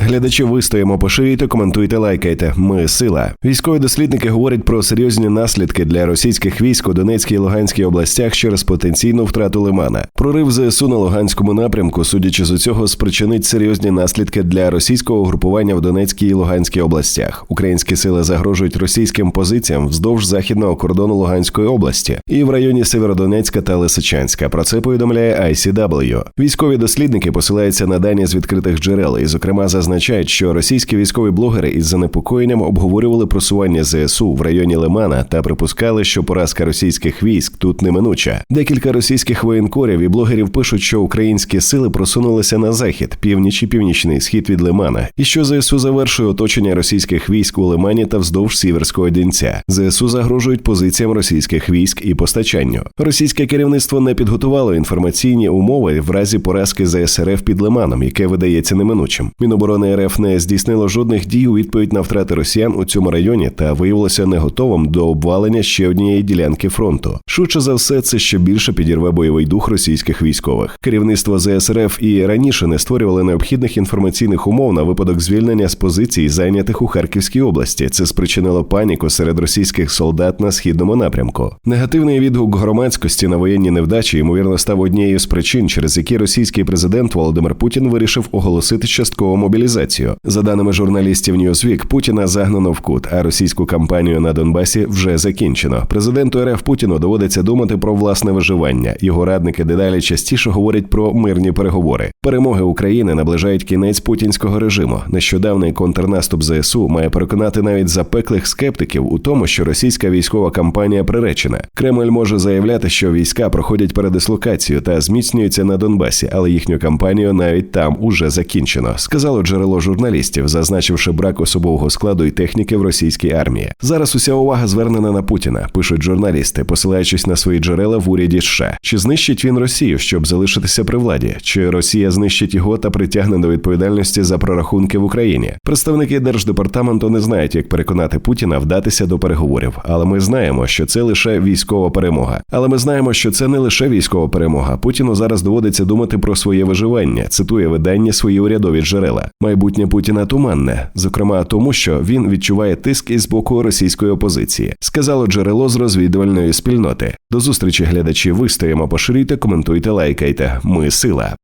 Глядачі вистоїмо, поширюйте, коментуйте, лайкайте. Ми сила. Військові дослідники говорять про серйозні наслідки для російських військ у Донецькій і Луганській областях через потенційну втрату лимана. Прорив ЗСУ на Луганському напрямку, судячи з усього, спричинить серйозні наслідки для російського угрупування в Донецькій і Луганській областях. Українські сили загрожують російським позиціям вздовж західного кордону Луганської області і в районі Северодонецька та Лисичанська. Про це повідомляє ICW. Військові дослідники посилаються на дані з відкритих джерел і, зокрема, зазначають, що російські військові блогери із занепокоєнням обговорювали просування ЗСУ в районі Лимана та припускали, що поразка російських військ тут неминуча. Декілька російських воєнкорів і блогерів пишуть, що українські сили просунулися на захід, північ і північний схід від Лимана, і що ЗСУ завершує оточення російських військ у Лимані та вздовж Сіверського Дінця. ЗСУ загрожують позиціям російських військ і постачанню. Російське керівництво не підготувало інформаційні умови в разі поразки ЗСРФ під Лиманом, яке видається неминучим. Міноборони РФ не здійснило жодних дій у відповідь на втрати росіян у цьому районі та виявилося не готовим до обвалення ще однієї ділянки фронту. Швидше за все, це ще більше підірве бойовий дух російських військових. Керівництво ЗСРФ і раніше не створювали необхідних інформаційних умов на випадок звільнення з позицій, зайнятих у Харківській області. Це спричинило паніку серед російських солдат на східному напрямку. Негативний відгук громадськості на воєнні невдачі ймовірно став однією з причин, через які російський президент Володимир Путін вирішив оголосити часткову мобілізацію. За даними журналістів Newsweek, Путіна загнано в кут, а російську кампанію на Донбасі вже закінчено. Президенту РФ Путіну доводиться думати про власне виживання. Його радники дедалі частіше говорять про мирні переговори. Перемоги України наближають кінець путінського режиму. Нещодавний контрнаступ ЗСУ має переконати навіть запеклих скептиків у тому, що російська військова кампанія приречена. Кремль може заявляти, що війська проходять передислокацію та зміцнюються на Донбасі, але їхню кампанію навіть там уже закінчено. Джерело журналістів, зазначивши брак особового складу і техніки в російській армії. Зараз уся увага звернена на Путіна, пишуть журналісти, посилаючись на свої джерела в уряді США. Чи знищить він Росію, щоб залишитися при владі? Чи Росія знищить його та притягне до відповідальності за прорахунки в Україні? Представники держдепартаменту не знають, як переконати Путіна вдатися до переговорів. Але ми знаємо, що це лише військова перемога. Але ми знаємо, що це не лише військова перемога. Путіну зараз доводиться думати про своє виживання. Цитує видання свої урядові джерела. Майбутнє Путіна туманне, зокрема тому, що він відчуває тиск із боку російської опозиції. Сказало джерело з розвідувальної спільноти. До зустрічі глядачі. Вистоїмо, поширюйте, коментуйте, лайкайте. Ми сила.